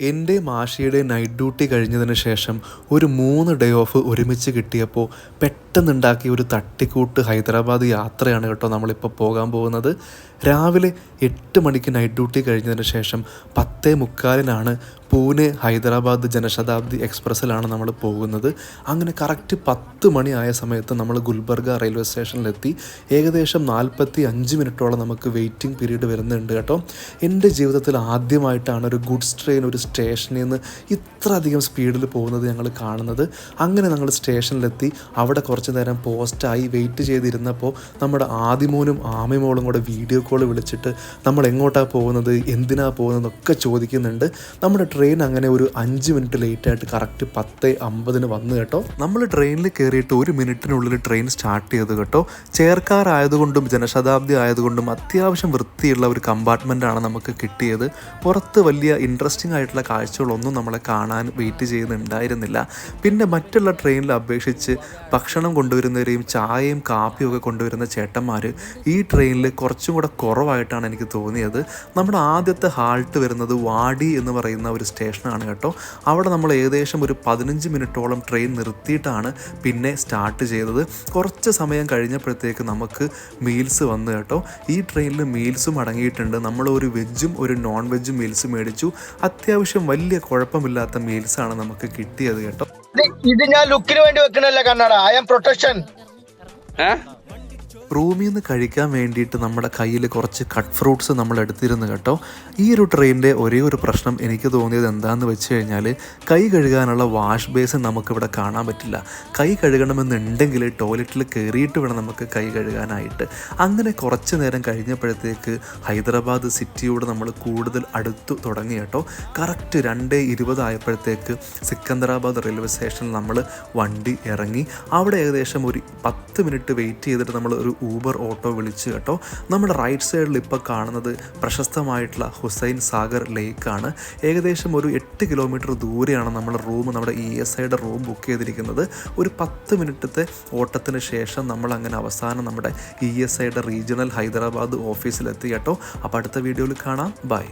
എന്റെ മാഷിയുടെ night duty കഴിഞ്ഞതിന് ശേഷം ഒരു മൂന്ന് ഡേ ഓഫ് ഒരുമിച്ച് കിട്ടിയപ്പോൾ പെട്ടെന്നുണ്ടാക്കിയ ഒരു തട്ടിക്കൂട്ട് ഹൈദരാബാദ് യാത്രയാണ് കേട്ടോ നമ്മളിപ്പോൾ പോകാൻ പോകുന്നത്. രാവിലെ എട്ട് മണിക്ക് നൈറ്റ് ഡ്യൂട്ടി കഴിഞ്ഞതിന് ശേഷം പത്തേ മുക്കാലിനാണ് പൂനെ ഹൈദരാബാദ് ജനശതാബ്ദി എക്സ്പ്രസ്സിലാണ് നമ്മൾ പോകുന്നത്. അങ്ങനെ കറക്റ്റ് പത്ത് മണിയായ സമയത്ത് നമ്മൾ ഗുൽബർഗ റെയിൽവേ സ്റ്റേഷനിലെത്തി. ഏകദേശം നാൽപ്പത്തി അഞ്ച് മിനിറ്റോളം നമുക്ക് വെയിറ്റിംഗ് പീരീഡ് വരുന്നുണ്ട് കേട്ടോ. എന്റെ ജീവിതത്തിൽ ആദ്യമായിട്ടാണ് ഒരു ഗുഡ്സ് ട്രെയിൻ ഒരു സ്റ്റേഷനിൽ നിന്ന് ഇത്ര അധികം സ്പീഡിൽ പോകുന്നത് ഞങ്ങൾ കാണുന്നത്. അങ്ങനെ ഞങ്ങൾ സ്റ്റേഷനിലെത്തി. അവിടെ കുറച്ച് നേരം പോസ്റ്റായി വെയിറ്റ് ചെയ്തിരുന്നപ്പോൾ നമ്മുടെ ആദിമോനും ആമിമോളും കൂടെ വീഡിയോ കോൾ വിളിച്ചിട്ട് നമ്മൾ എങ്ങോട്ടാണ് പോകുന്നത് എന്തിനാണ് പോകുന്നതെന്നൊക്കെ ചോദിക്കുന്നുണ്ട്. നമ്മുടെ ട്രെയിൻ അങ്ങനെ ഒരു അഞ്ച് മിനിറ്റ് ലേറ്റ് ആയിട്ട് കറക്റ്റ് പത്ത് അമ്പതിന് വന്നു കേട്ടോ. നമ്മൾ ട്രെയിനിൽ കയറിയിട്ട് ഒരു മിനിറ്റിനുള്ളിൽ ട്രെയിൻ സ്റ്റാർട്ട് ചെയ്ത് കേട്ടോ. ചേർക്കാറായതുകൊണ്ടും ജനശതാബ്ദി ആയതുകൊണ്ടും അത്യാവശ്യം വൃത്തിയുള്ള ഒരു കമ്പാർട്ട്മെന്റ് ആണ് നമുക്ക് കിട്ടിയത്. പുറത്ത് വലിയ ഇൻട്രസ്റ്റിംഗ് ആയിട്ടുള്ള കാഴ്ചകളൊന്നും നമ്മളെ കാണാൻ വെയിറ്റ് ചെയ്യുന്നുണ്ടായിരുന്നില്ല. പിന്നെ മറ്റുള്ള ട്രെയിനിൽ അപേക്ഷിച്ച് ഭക്ഷണം കൊണ്ടുവരുന്നവരെയും ചായയും കാപ്പിയും ഒക്കെ കൊണ്ടുവരുന്ന ചേട്ടന്മാർ ഈ ട്രെയിനിൽ കുറച്ചും കൂടെ കുറവായിട്ടാണ് എനിക്ക് തോന്നിയത്. നമ്മുടെ ആദ്യത്തെ ഹാൾട്ട് വരുന്നത് വാടി എന്ന് പറയുന്ന ഒരു സ്റ്റേഷനാണ് കേട്ടോ. അവിടെ നമ്മൾ ഏകദേശം ഒരു പതിനഞ്ച് മിനിറ്റോളം ട്രെയിൻ നിർത്തിയിട്ടാണ് പിന്നെ സ്റ്റാർട്ട് ചെയ്തത്. കുറച്ച് സമയം കഴിഞ്ഞപ്പോഴത്തേക്ക് നമുക്ക് മീൽസ് വന്നു കേട്ടോ. ഈ ട്രെയിനിൽ മീൽസും അടങ്ങിയിട്ടുണ്ട്. നമ്മൾ ഒരു വെജും ഒരു നോൺ വെജും മീൽസ് മേടിച്ചു. അത്യാവശ്യം വലിയ കുഴപ്പമില്ലാത്ത മീൽസാണ് നമുക്ക് കിട്ടിയത് കേട്ടോ. ഇത് ഞാൻ ലുക്കിന് വേണ്ടി വെക്കണല്ല കണ്ണട? ഐ ആം പ്രൊട്ടക്ഷൻ റൂമിൽ നിന്ന് കഴിക്കാൻ വേണ്ടിയിട്ട് നമ്മുടെ കയ്യിൽ കുറച്ച് കട്ട് ഫ്രൂട്ട്സ് നമ്മൾ എടുത്തിരുന്നു കേട്ടോ. ഈ ഒരു ട്രെയിനിന്റെ ഒരേ ഒരു പ്രശ്നം എനിക്ക് തോന്നിയത് എന്താണെന്ന് വെച്ച് കഴിഞ്ഞാൽ കൈ കഴുകാനുള്ള വാഷ് ബേസിൻ നമുക്കിവിടെ കാണാൻ പറ്റില്ല. കൈ കഴുകണമെന്നുണ്ടെങ്കിൽ ടോയ്ലറ്റിൽ കയറിയിട്ട് വേണം നമുക്ക് കൈ കഴുകാനായിട്ട്. അങ്ങനെ കുറച്ച് നേരം കഴിഞ്ഞപ്പോഴത്തേക്ക് ഹൈദരാബാദ് സിറ്റിയോട് നമ്മൾ കൂടുതൽ അടുത്തു തുടങ്ങി കേട്ടോ. കറക്റ്റ് രണ്ട് ഇരുപതായപ്പോഴത്തേക്ക് സിക്കന്ദരാബാദ് റെയിൽവേ സ്റ്റേഷനിൽ നമ്മൾ വണ്ടി ഇറങ്ങി. അവിടെ ഏകദേശം ഒരു പത്ത് മിനിറ്റ് വെയിറ്റ് ചെയ്തിട്ട് നമ്മൾ ഒരു ഊബർ ഓട്ടോ വിളിച്ച് കേട്ടോ. നമ്മുടെ റൈറ്റ് സൈഡിൽ ഇപ്പോൾ കാണുന്നത് പ്രശസ്തമായിട്ടുള്ള ഹുസൈൻ സാഗർ ലേക്കാണ് ഏകദേശം ഒരു എട്ട് കിലോമീറ്റർ ദൂരെയാണ് നമ്മൾ റൂം നമ്മുടെ ഇ എസ് ഐയുടെ റൂം ബുക്ക് ചെയ്തിരിക്കുന്നത്. ഒരു പത്ത് മിനിറ്റത്തെ ഓട്ടത്തിന് ശേഷം നമ്മൾ അങ്ങനെ അവസാനം നമ്മുടെ ഇ എസ് ഐയുടെ റീജിയണൽ ഹൈദരാബാദ് ഓഫീസിലെത്തി കേട്ടോ. അപ്പോൾ അടുത്ത വീഡിയോയിൽ കാണാം. ബൈ